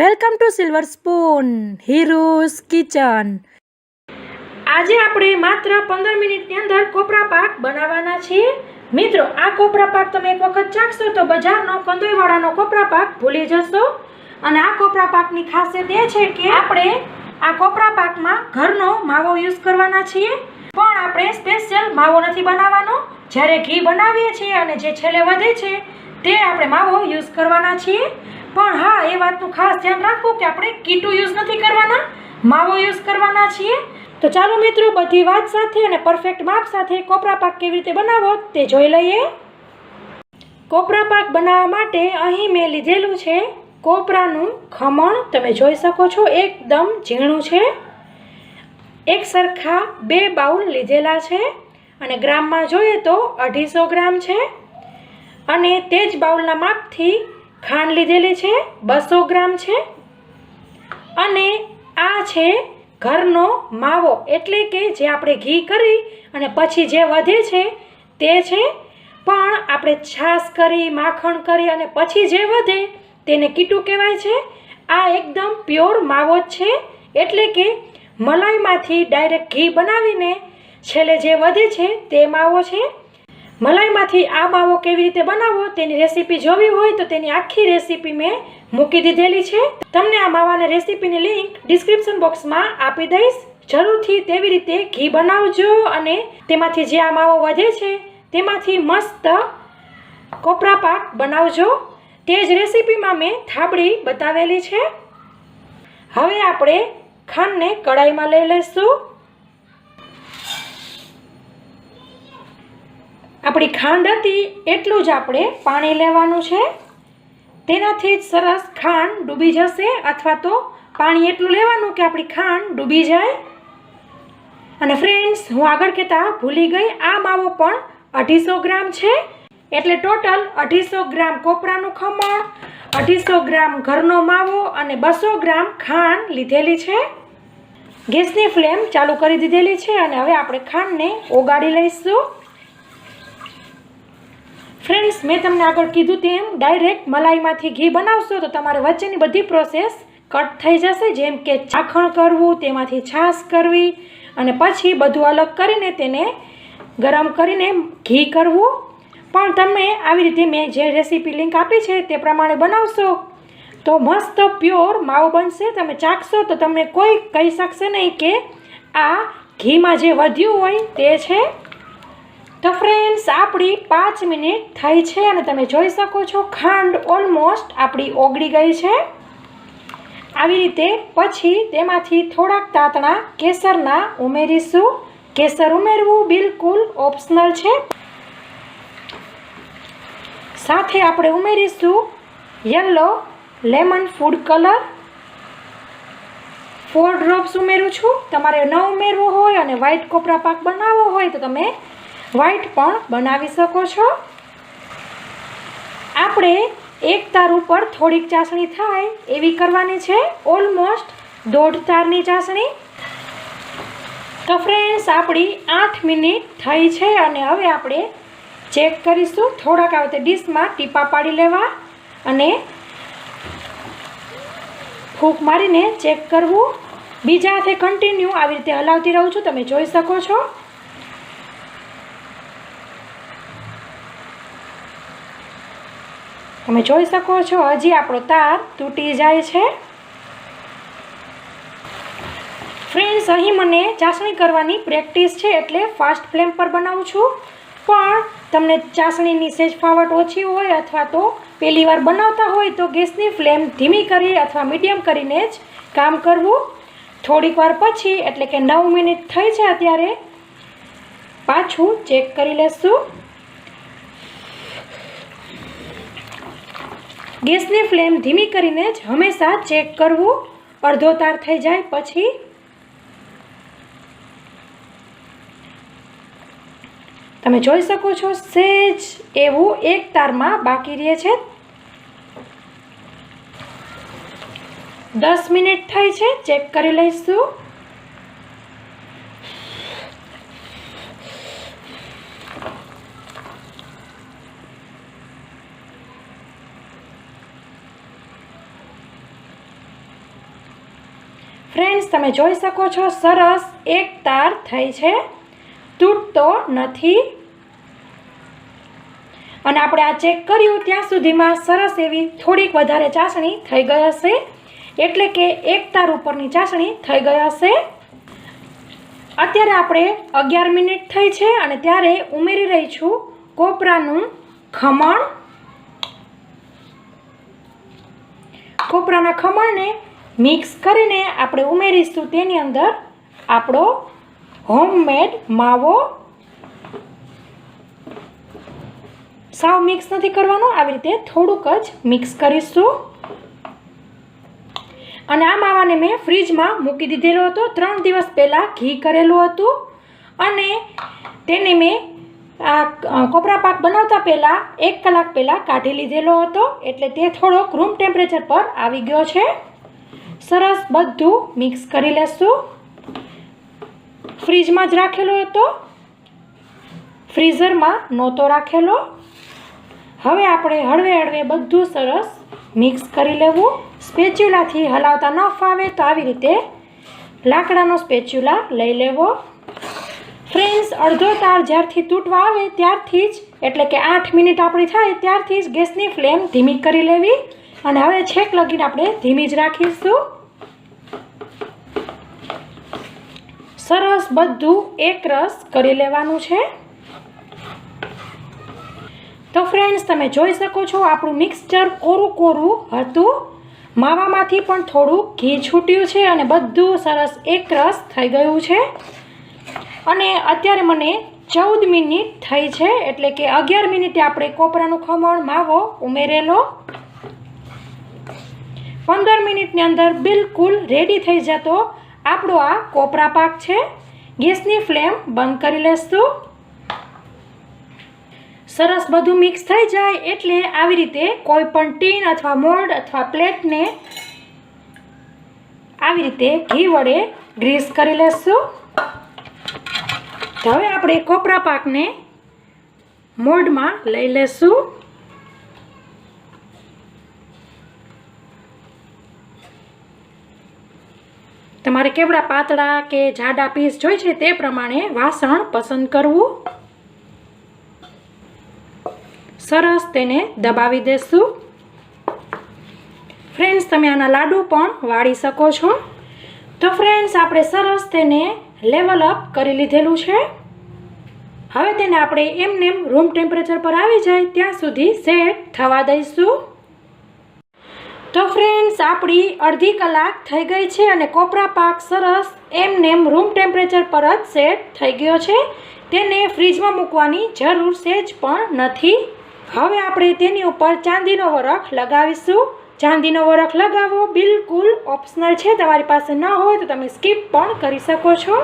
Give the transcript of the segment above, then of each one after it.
Welcome to silver spoon heroes kitchen. આજે આપણે માત્ર પંદર મિનિટની અંદર કોપરા પાક બનાવવાના છીએ. મિત્રો, આ કોપરા પાક તમે એક વખત ચાખશો તો બજારનો કંદોઈવાળાનો કોપરા પાક ભૂલી જશો. અને આ કોપરા પાકની ખાસિયત એ છે કે આપણે આ કોપરા પાકમાં ઘરનો માવો યુઝ કરવાના છીએ. પણ આપણે સ્પેશિયલ માવો નથી બનાવવાનો. જ્યારે ઘી બનાવીએ છીએ અને જે છેલ્લે વધે છે, તે આપણે માવો યુઝ કરવાના છીએ. પણ હા, એ વાતનું ખાસ ધ્યાન રાખવું કે આપણે કીટું યુઝ નથી કરવાના, માવો યુઝ કરવાના છીએ. તો ચાલો મિત્રો, બધી વાત સાથે અને પરફેક્ટ માપ સાથે કોપરા પાક કેવી રીતે બનાવો તે જોઈ લઈએ. કોપરા પાક બનાવવા માટે અહીં મેં લીધેલું છે કોપરાનું ખમણ. તમે જોઈ શકો છો, એકદમ ઝીણું છે. એક સરખા બે બાઉલ લીધેલા છે અને ગ્રામમાં જોઈએ તો અઢીસો ગ્રામ છે. અને તે જ બાઉલના માપથી ખાંડ લીધેલી છે, બસો ગ્રામ છે. અને આ છે ઘરનો માવો. એટલે કે જે આપણે ઘી કરી અને પછી જે વધે છે તે છે. પણ આપણે છાશ કરી, માખણ કરી અને પછી જે વધે તેને કીટું કહેવાય છે. આ એકદમ પ્યોર માવો જ છે. એટલે કે મલાઈમાંથી ડાયરેક્ટ ઘી બનાવીને છેલ્લે જે વધે છે તે માવો છે. મલાઈમાંથી આ માવો કેવી રીતે બનાવવો તેની રેસીપી જોવી હોય તો તેની આખી રેસીપી મેં મૂકી દીધેલી છે. તમને આ માવાની રેસીપીની લિંક ડિસ્ક્રિપ્શન બોક્સમાં આપી દઈશ. જરૂરથી તેવી રીતે ઘી બનાવજો અને તેમાંથી જે આ માવો વધે છે તેમાંથી મસ્ત કોપરા પાક બનાવજો. તે જ રેસીપીમાં મેં થાબડી બતાવેલી છે. હવે આપણે ખાંડને કડાઈમાં લઈ લઈશું. આપણી ખાંડ હતી એટલું જ આપણે પાણી લેવાનું છે. તેનાથી જ સરસ ખાંડ ડૂબી જશે અથવા તો પાણી એટલું લેવાનું કે આપણી ખાંડ ડૂબી જાય. અને ફ્રેન્ડ્સ હું આગળ કહેતા ભૂલી ગઈ, આ માવો પણ અઢીસો ગ્રામ છે. એટલે ટોટલ અઢીસો ગ્રામ કોપરાનું ખમણ, અઢીસો ગ્રામ ઘરનો માવો અને બસો ગ્રામ ખાંડ લીધેલી છે. ગેસની ફ્લેમ ચાલુ કરી દીધેલી છે અને હવે આપણે ખાંડને ઓગાળી લઈશું. ફ્રેન્ડ્સ મેં તમને આગળ કીધું તેમ ડાયરેક્ટ મલાઈમાંથી ઘી બનાવશો તો તમારે વચ્ચેની બધી પ્રોસેસ કટ થઈ જશે. જેમ કે ચાખણ કરવું, તેમાંથી છાશ કરવી અને પછી બધું અલગ કરીને તેને ગરમ કરીને ઘી કરવું. પણ તમે આવી રીતે મેં જે રેસીપી લિંક આપી છે તે પ્રમાણે બનાવશો તો મસ્ત પ્યોર માવો બનશે. તમે ચાખશો તો તમને કોઈ કહી શકશે નહીં કે આ ઘીમાં જે વધ્યું હોય તે છે તો ફ્રેન્ડ્સ આપણી પાંચ મિનિટ થઈ છે અને તમે જોઈ શકો છો ખાંડ ઓલમોસ્ટ આપણી ઓગળી ગઈ છે. આવી રીતે પછી તેમાંથી થોડાક તાતણા કેસરના ઉમેરીશું. કેસર ઉમેરવું બિલકુલ ઓપ્શનલ છે. સાથે આપણે ઉમેરીશું yellow lemon food colour four drops ઉમેરું છું. તમારે ન ઉમેરવો હોય અને વ્હાઈટ કોપરા પાક બનાવવો હોય તો તમે વ્હાઈટ પણ બનાવી શકો છો. આપણે એક તાર ઉપર થોડીક ચાસણી થાય એવી કરવાની છે. ઓલમોસ્ટ દોઢ તારની ચાસણી. તો ફ્રેન્ડ્સ આપણી આઠ મિનિટ થઈ છે અને હવે આપણે ચેક કરીશું. થોડાક આવતે ડીશમાં ટીપા પાડી લેવા અને ફૂંક મારીને ચેક કરવું. બીજા હાથે કન્ટિન્યુ આવી રીતે હલાવતી રહું છું. તમે જોઈ શકો છો. તમે જોઈ શકો છો, હજી આપણો તાર તૂટી જાય છે. ફ્રેન્ડ્સ અહીં મને ચાસણી કરવાની પ્રેક્ટિસ છે એટલે ફાસ્ટ ફ્લેમ પર બનાવું છું. પણ તમને ચાસણીની સેજ ફાવટ ઓછી હોય અથવા તો પહેલી વાર બનાવતા હોય તો ગેસની ફ્લેમ ધીમી કરી અથવા મીડિયમ કરીને જ કામ કરવું. થોડીક વાર પછી, એટલે કે નવ મિનિટ થઈ છે અત્યારે પાછું ચેક કરી લેશું. ગેસની ફ્લેમ ધીમી કરીને જ હંમેશા ચેક કરવું. અડધો તાર થઈ જાય પછી તમે જોઈ શકો છો સેજ એવું એક તારમાં બાકી રહે છે. દસ મિનિટ થઈ છે, ચેક કરી લઈશું. ફ્રેન્ડ્સ તમે જોઈ શકો છો, સરસ એક તાર થઈ છે. તૂટતો નથી. અને આપણે આ ચેક કર્યું, ત્યાં સુધીમાં સરસ એવી થોડીક વધારે ચાસણી થઈ ગઈ હશે. એટલે કે એક તાર ઉપરની ચાસણી થઈ ગઈ હશે. અત્યારે આપણે અગિયાર મિનિટ થઈ છે અને ત્યારે ઉમેરી રહી છું કોપરાનું ખમણ. કોપરાના ખમણને મિક્સ કરીને આપણે ઉમેરીશું તેની અંદર આપણો હોમમેડ માવો. સાવ મિક્સ નથી કરવાનો, આવી રીતે થોડુંક જ મિક્સ કરીશું. અને આ માવાને મેં ફ્રીજમાં મૂકી દીધેલો હતો, ત્રણ દિવસ પહેલાં ઘી કરેલું હતું. અને તેને મેં આ કોપરા પાક બનાવતા પહેલાં એક કલાક પહેલાં કાઢી લીધેલો હતો, એટલે તે થોડોક રૂમ ટેમ્પરેચર પર આવી ગયો છે. સરસ બધું મિક્સ કરી લેશું. ફ્રીજમાં જ રાખેલો હતો. ફ્રીઝરમાં નહોતો રાખેલો. હવે આપણે હળવે હળવે બધું સરસ મિક્સ કરી લેવું. સ્પેચ્યુલાથી હલાવતા ન ફાવે તો આવી રીતે લાકડાનો સ્પેચ્યુલા લઈ લેવો. ફ્રેન્ડ્સ અડધો તાર જ્યારથી તૂટવા આવે ત્યારથી જ, એટલે કે આઠ મિનિટ આપણી થાય ત્યારથી જ ગેસની ફ્લેમ ધીમી કરી લેવી. અને હવે છેક લગીને આપણે ધીમી જ રાખીશું. સરસ બધું એક રસ કરી લેવાનું છે. તો ફ્રેન્ડ્સ તમે જોઈ શકો છો આપણું મિક્સચર કોરું કોરું હતું. માવામાંથી પણ થોડું ઘી છૂટ્યું છે અને બધું સરસ એક રસ થઈ ગયું છે. અને અત્યારે મને ચૌદ મિનિટ થઈ છે, એટલે કે અગિયાર મિનિટે આપણે કોપરાનું ખમણ, માવો ઉમેરેલો. પંદર મિનિટની અંદર બિલકુલ રેડી થઈ જતો આપણો આ કોપરા પાક છે. ગેસની ફ્લેમ બંધ કરી લેશું. સરસ બધું મિક્સ થઈ જાય એટલે આવી રીતે કોઈ પણ ટીન અથવા મોલ્ડ અથવા પ્લેટને આવી રીતે ઘી વડે ગ્રીસ કરી લેશું. હવે આપણે કોપરા પાકને મોલ્ડમાં લઈ લેશું. તમારે કેવડા પાતળા કે જાડા પીસ જોઈ છે તે પ્રમાણે વાસણ પસંદ કરવું? સરસ, તેને દબાવી દેશું. ફ્રેન્ડ્સ, તમે આના લાડુ પણ વાળી શકો છો. તો ફ્રેન્ડ્સ, આપણે સરસ તેને લેવલ અપ કરી લીધેલું છે. હવે તેને આપણે એમનેમ રૂમ ટેમ્પરેચર પર આવી જાય ત્યાં સુધી સેટ થવા દઈશું. તો ફ્રેન્ડ્સ આપણી અડધી કલાક થઈ ગઈ છે અને કોપરા પાક સરસ એમ નેમ રૂમ ટેમ્પરેચર પર જ સેટ થઈ ગયો છે. તેને ફ્રીજમાં મૂકવાની જરૂર સેજ પણ નથી. હવે આપણે તેની ઉપર ચાંદીનો વરખ લગાવીશું. ચાંદીનો વરખ લગાવવો બિલકુલ ઓપ્શનલ છે. તમારી પાસે ન હોય તો તમે સ્કીપ પણ કરી શકો છો.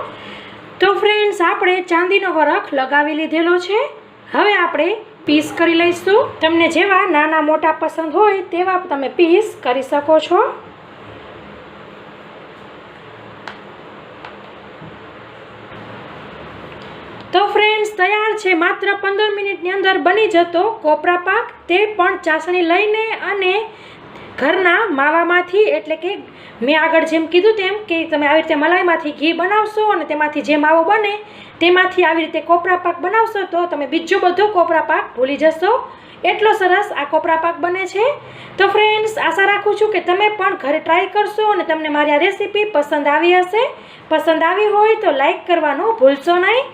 તો ફ્રેન્ડ્સ આપણે ચાંદીનો વરખ લગાવી લીધેલો છે. હવે આપણે પીસ કરી લઈશું. તમને જેવા નાના મોટા પસંદ હોય તેવા તમે પીસ કરી શકો છો. તો ફ્રેન્ડ્સ તૈયાર છે માત્ર પંદર મિનિટની અંદર બની જતો કોપરા પાક. તે પણ ચાસણી લઈને અને ઘરના માવામાંથી, એટલે કે મેં આગળ જેમ કીધું તેમ કે તમે આવી રીતે મલાઈમાંથી ઘી બનાવશો અને તેમાંથી જે માવો બને તેમાંથી આવી રીતે કોપરા પાક બનાવશો, તો તમે બીજો બધો કોપરા પાક ભૂલી જશો. એટલો સરસ આ કોપરા પાક બને છે. તો ફ્રેન્ડ્સ આશા રાખું છું કે તમે પણ ઘરે ટ્રાય કરશો અને તમને મારી આ રેસીપી પસંદ આવી હશે. પસંદ આવી હોય તો લાઈક કરવાનું ભૂલશો નહીં.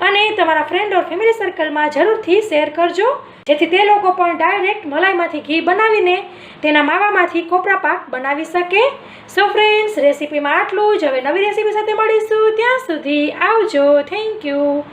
અને તમારા ફ્રેન્ડ ઓર ફેમિલી સર્કલમાં જરૂરથી શેર કરજો. જેથી તે લોકો પણ ડાયરેક્ટ મલાઈમાંથી ઘી બનાવીને તેના માવામાંથી કોપરા પાક બનાવી શકે. સો ફ્રેન્ડ્સ રેસીપીમાં આટલું જ. હવે નવી રેસીપી સાથે મળીશું. ત્યાં સુધી આવજો. Thank you